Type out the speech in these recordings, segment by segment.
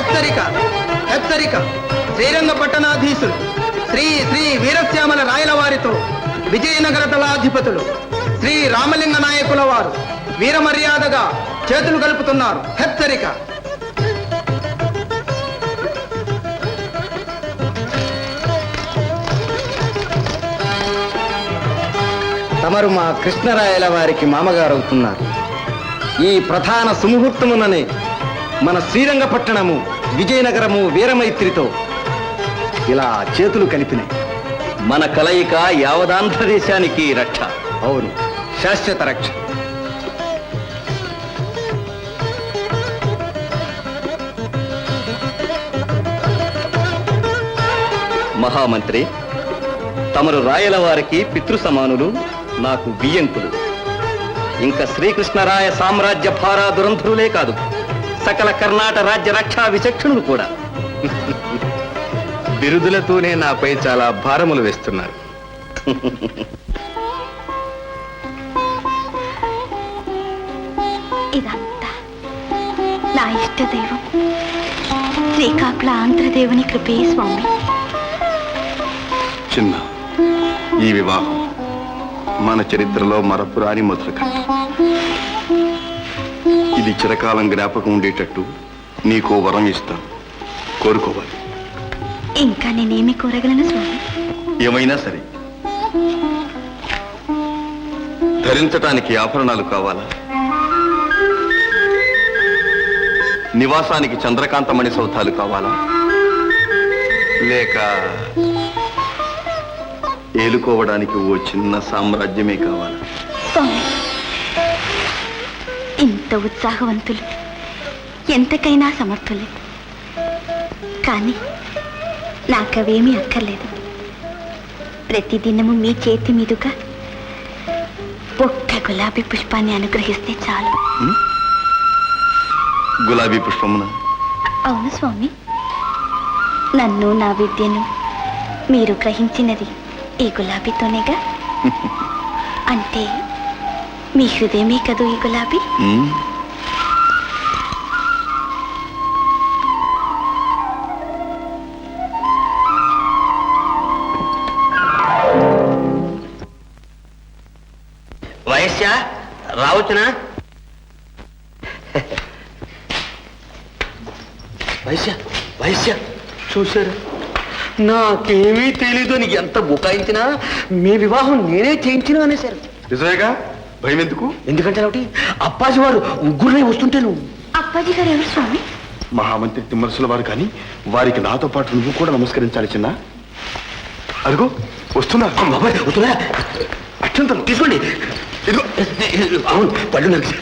హెచ్చరిక హెచ్చరిక. శ్రీరంగ పట్టణాధీశులు శ్రీ శ్రీ వీరశ్యామల రాయల వారితో విజయనగర దళాధిపతులు శ్రీ రామలింగ నాయకుల వారు వీరమర్యాదగా చేతులు కలుపుతున్నారు. హెచ్చరిక. తమరు మా కృష్ణరాయల వారికి మామగారు అవుతున్నారు ఈ ప్రధాన సుముహూర్తముననే మన శ్రీరంగపట్టణము విజయనగరము వీరమైత్రితో ఇలా చేతులు కలిపినాయి. మన కలయిక యావదాంధ్రదేశానికి రక్ష. అవును. శాశ్వత రక్ష. మహామంత్రి తమరు రాయల వారికి పితృ సమానులు నాకు బియ్యంకులు ఇంకా శ్రీకృష్ణరాయ సామ్రాజ్య భారా దురంధరులే కాదు. సకల కర్ణాట రాజ్య రక్షా విచక్షణులు కూడా. బిరుదులతోనే నాపై చాలా భారములు వేస్తున్నారు. ఇదంతా నా ఇష్ట దైవం శ్రీకాకుళ ఆంధ్రదేవుని కృపే స్వామి. చిన్న ఈ వివాహం మన చరిత్రలో మరపురాని మొదలు కట్ట ఇది చిరకాలం జ్ఞాపకం ఉండేటట్టు నీకో వరం ఇస్తాను. కోరుకోవాలి. ఇంకా నేనేమి కోరగలను స్వామి? ఏమైనా సరే. ధరించటానికి ఆభరణాలు కావాలా? నివాసానికి చంద్రకాంతమణి సౌధాలు కావాలా? లేక ఏలుకోవడానికి ఓ చిన్న సామ్రాజ్యమే కావాలా? ఇంత ఉత్సాహవంతులు. ఎంతకైనా సమర్థులే. కానీ నాకవేమీ అక్కర్లేదు. ప్రతిదినము మీ చేతి మీదుగా ఒక్క గులాబీ పుష్పాన్ని అనుగ్రహిస్తే చాలు. గులాబీ పుష్పమున? అవును స్వామి. నన్ను నా విద్యను మీరు గ్రహించినది ఈ గులాబీతోనేగా? అంటే మీ హృదయమే కదూ ఈ గులాబీ? ఉమ్, వయస్యా రావచ్చునా? వైశ్య వైశ్య చూశారు? నాకేమీ తెలీదు నీకు ఎంత బుకాయించినా? మీ వివాహం నేనే చేయించినా అనేసారు నిజమేగా భయం ఎందుకు ఎందుకంటే ఒకటి అప్పాజీ వారు ముగ్గురునే వస్తుంటే నువ్వు అప్పాజీ గారు ఎవరు స్వామి? మహామంత్రి తిమ్మరసుల వారు కానీ వారికి నాతో పాటు నువ్వు కూడా నమస్కరించాలి చిన్న. అదిగో వస్తున్నా. బాబాయ్ వద్దురా అత్యంతలు తీసుకోండి. ఇదిగో. అవును పళ్ళు నరికి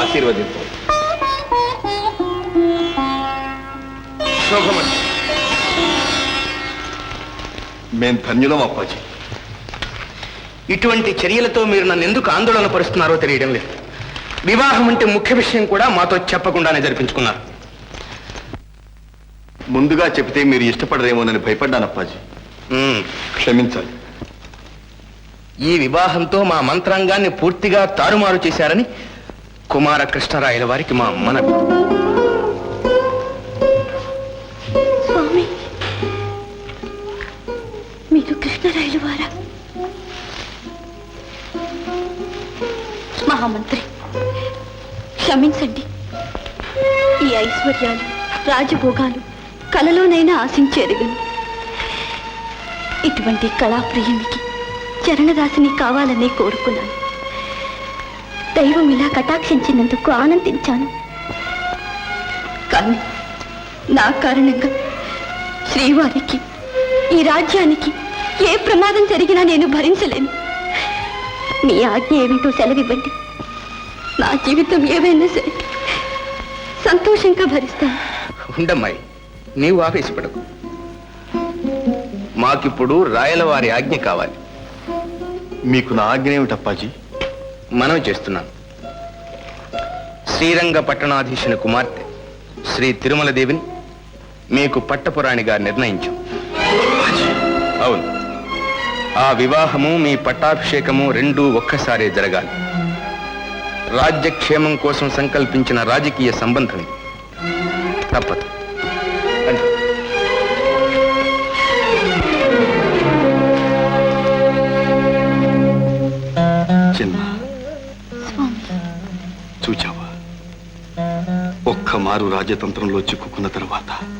ఆశీర్వదింపు. శోభమణి మేం ధన్యులం అప్పాజీ. ఇటువంటి చర్యలతో మీరు నన్ను ఎందుకు ఆందోళన పరుస్తున్నారో తెలియడం లేదు. వివాహం అంటే ముఖ్య విషయం కూడా మాతో చెప్పకుండానే జరిపించుకున్నారు. ముందుగా చెబితే మీరు ఇష్టపడరేమోనని భయపడ్డాను అప్పాజీ. క్షమించాలి. ఈ వివాహంతో మా మంత్రాంగాన్ని పూర్తిగా తారుమారు చేశారని కుమార కృష్ణరాయల వారికి మా మనవి. స్వామి మీరు కృష్ణరాయలు వారా? మహామంత్రి క్షమించండి. ఈ ఐశ్వర్యాలు రాజభోగాలు కలలోనైనా ఆశించేదిగను. ఇటువంటి కళాప్రియునికి చరణదాసిని కావాలనే కోరుకున్నాను. దైవం ఇలా కటాక్షించినందుకు ఆనందించాను. కానీ నా కారణంగా శ్రీవారికి ఈ రాజ్యానికి ఏ ప్రమాదం జరిగినా నేను భరించలేను. మీ ఆజ్ఞ ఏమిటో సెలవివ్వండి. నా జీవితం ఏవైనా సరే సంతోషంగా భరిస్తాను. ఉండమ్మాయి నీవు ఆవేశపడకు. మాకిప్పుడు రాయల వారి ఆజ్ఞ కావాలి. మీకు నా ఆజ్ఞ ఏమిటి అప్పాజీ? మనం చేస్తున్నాం శ్రీరంగ పట్టణాధీశుని కుమార్తె శ్రీ తిరుమల దేవిని మీకు పట్టపురాణిగా నిర్ణయించు. అవును. ఆ వివాహము మీ పట్టాభిషేకము రెండూ ఒక్కసారే జరగాలి. రాజ్యక్షేమం కోసం సంకల్పించిన రాజకీయ సంబంధం ఇది. తప్పదు చిన్న చూచావా? ఒక్క మారు రాజతంత్రంలో చిక్కుకున్న తర్వాత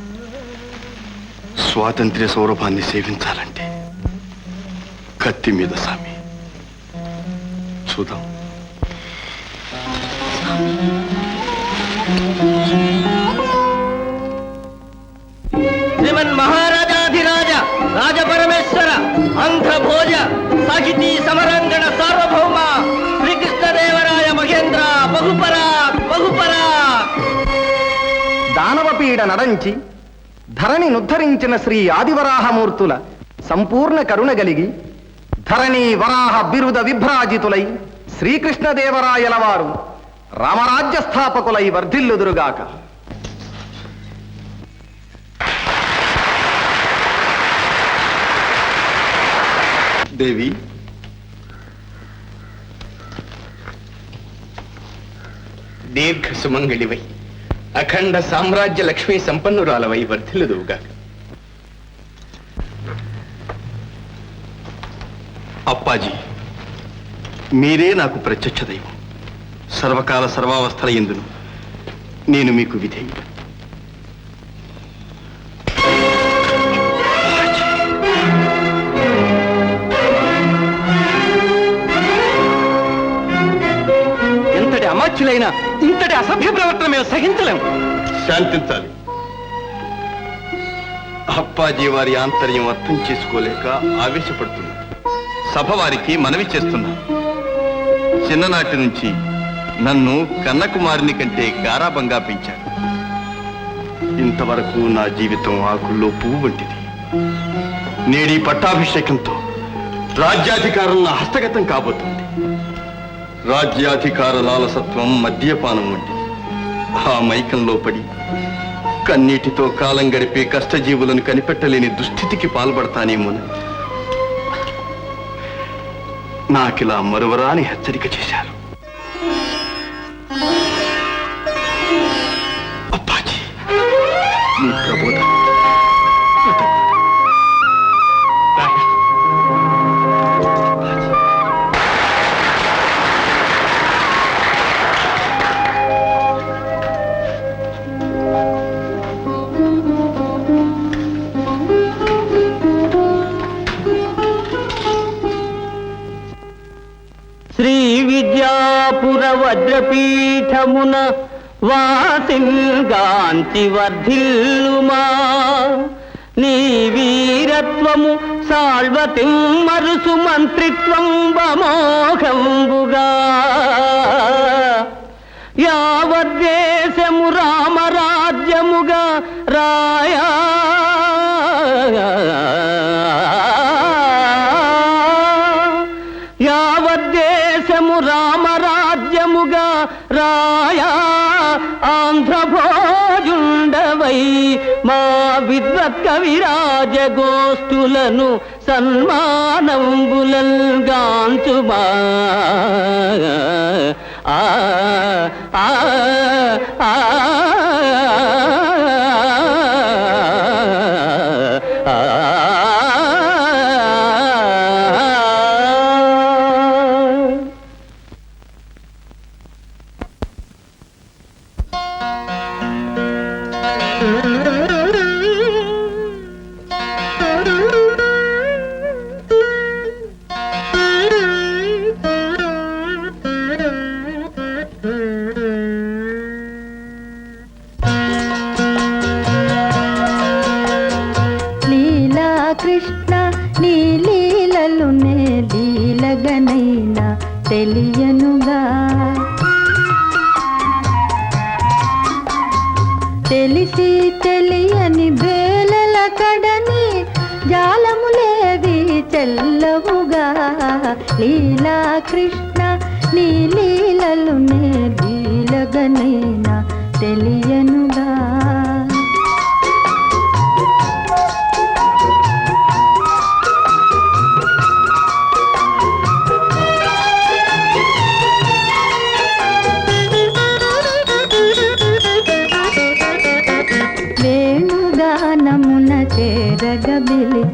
స్వాతంత్ర్య సౌరభాన్ని సేవించాలంటే కత్తి మీద సామి. చూద్దాం. శ్రీమన్ మహారాజాధిరాజ రాజపరమేశ్వర ఆంధ్రభోజ సాహితీ సమరంగణ సార్వభౌమ శ్రీకృష్ణదేవరాయ మహేంద్ర బహుపరా బహుపరా. దానవపీడ నడంచి ధరణి నుద్ధరించిన శ్రీ ఆదివరాహమూర్తుల సంపూర్ణ కరుణ గలిగి ధరణి వరాహ బిరుద విభ్రాజితులై శ్రీకృష్ణదేవరాయల వారు రామరాజ్య స్థాపకులై వర్ధిల్లుదురుగాక. దేవి దీర్ఘ సుమంగళివై. అఖండ సామ్రాజ్య లక్ష్మీ సంపన్నురాలవై వర్ధిల్లుదువుగా అప్పాజీ మీరే నాకు ప్రత్యక్ష దైవం. సర్వకాల సర్వావస్థల ఎందును నేను మీకు విధేయుడు. ఎంతటి అమాత్యులైన ఇంతటి అసభ్య ప్రవర్తన మేము సహించలేము. శాంతించాలి. అప్పాజీ వారి ఆంతర్యం అర్థం చేసుకోలేక ఆవేశపడుతున్నారు సభ వారికి మనవి చేస్తున్నాం. చిన్ననాటి నుంచి నన్ను కన్నకుమారిని కంటే గారాభంగా పెంచారు. ఇంతవరకు నా జీవితం ఆకుల్లో పువ్వు వంటిది. నేడి పట్టాభిషేకంతో రాజ్యాధికారం నా హస్తగతం కాబోతుంది. రాజ్యాధికార లాలసత్వం మద్యపానం వంటిది. ఆ మైకంలో పడి కన్నీటితో కాలం గడిపే కష్టజీవులను కనిపెట్టలేని దుస్థితికి పాల్పడతానేమోనని నాకిలా మరువరాని హెచ్చరిక చేశారు. వజ్రపీఠమున వాసింగాంతి వర్ధిల్లుమా. నీ వీరత్వము సాల్వతిం మరుసు మంత్రిత్వం బమోఘంబుగా గోష్ఠులను సన్మానంబులల్గాంచుబా ఆ ఆ ఆ. తెలిసి తెలియని బేలల కడని జాలములేవి చెల్లవుగా. లీలా కృష్ణ నీ లీలలు లీలలునే లీలగనైనా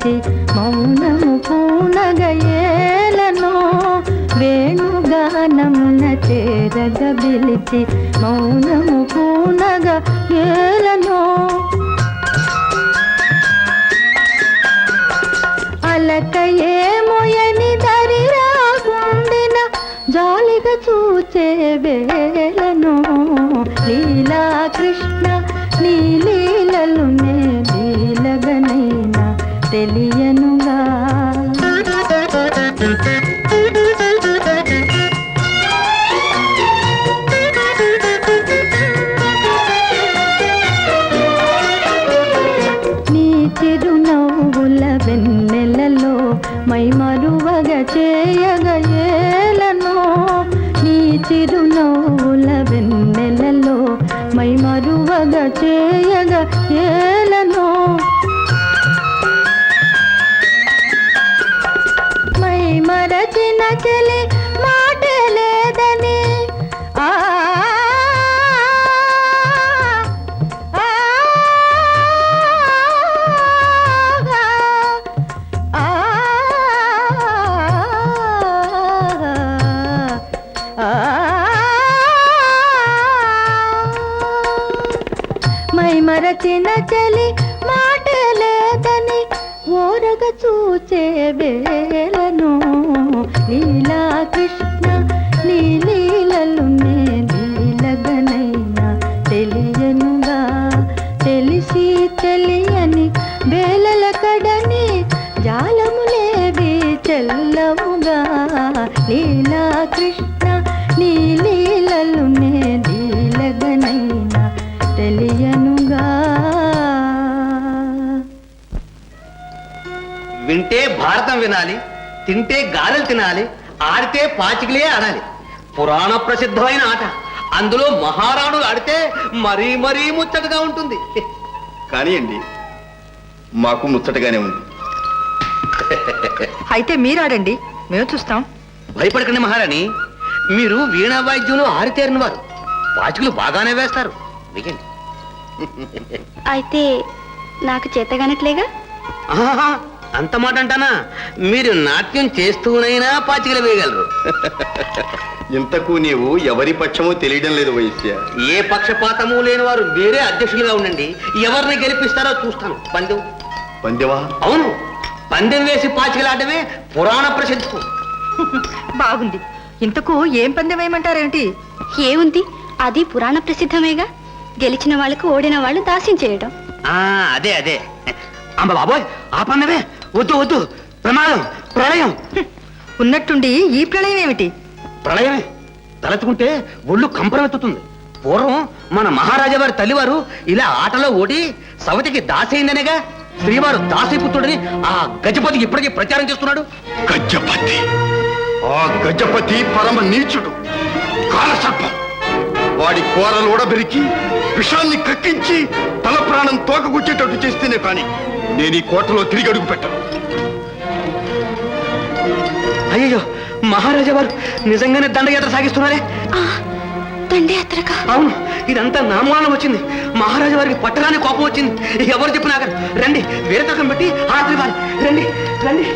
తెలియనుగా మౌనము పూనగయేలను వేణుగానమున చేరగ పిలిచి మౌనము పూనగ ఏలను అలకయే మొయని దరిరాగుండిన జాలిగా చూచే వేలను లీలా కృష్ణ నీ లీలలు తెలియనుగా. నీ చిరునవ్వుల వెన్నెలలో మై మరువగ చేయగ వినాలి తింటే గారెలు తినాలి ఆడితే పాచికలే ఆడాలి. పురాణ ప్రసిద్ధమైన ఆట. అందులో మహారాణులు ఆడితే మరీ మరీ ముచ్చటగా ఉంటుంది. కానివ్వండి మాకు ముచ్చటగానే ఉంది. అయితే మీరాడండి మేము చూస్తాం. భయపడకండి మహారాణి మీరు వీణా వాయిద్యంలో ఆరితేరిన వారు. పాచికలు బాగానే వేస్తారు. అయితే నాకు చేతగానట్లేగా? ఆహా, అంత మాట అంటానా? మీరు నాట్యం చేస్తూనైనా పాచికలు వేయగలరు. ఇంతకు నీవు ఎవరి పక్షమో తెలియడం లేదు వైశ్య. ఏ పక్షపాతము లేని వారు వేరే అధ్యక్షులుగా ఉండండి. ఎవరిని గెలిపిస్తారో చూస్తాను. పందెం. పందెవా? అవును. పందెం వేసి పాచికలాడమే పురాణ ప్రసిద్ధం. బాగుంది. ఇంతకు ఏం పందెం వేయమంటారేమిటి? ఏముంది? అది పురాణ ప్రసిద్ధమేగా? గెలిచిన వాళ్ళకు ఓడిన వాళ్ళు దాస్యం చేయడం ఆ అదే అదే. అమ్మ బాబోయ్ ఆ పందెమే వద్దు వద్దు. ప్రమాదం ప్రళయం. ఉన్నట్టుండి ఈ ప్రళయం ఏమిటి? ప్రళయమే. తలచుకుంటే ఒళ్ళు కంపరెత్తుతుంది పూర్వం మన మహారాజా వారి తల్లివారు ఇలా ఆటలో ఓడి సవతికి దాసైందనేగా శ్రీవారు దాసీపుత్రుడని ఆ గజపతి ఇప్పటికీ ప్రచారం చేస్తున్నాడు. గజపతి. ఆ గజపతి పరమ నీచుడు. కాలసర్పం. వాడి కోరలు ఊడబెరికి విషాన్ని కక్కించి తల ప్రాణం తోకగుచ్చేటట్టు చేస్తేనే కాని నేను ఈ కోటలో తిరిగి అడుగు పెట్టను. అయ్యో మహారాజా వారు నిజంగానే దండయాత్ర సాగిస్తున్నారే? దండయాత్రగా అవును ఇదంతా నామానం వచ్చింది. మహారాజా వారికి పట్టగానే కోపం వచ్చింది. ఎవరు చెప్పినా రండి వేరే తరగం పెట్టి ఆడపివ్వాలి రండి రండి.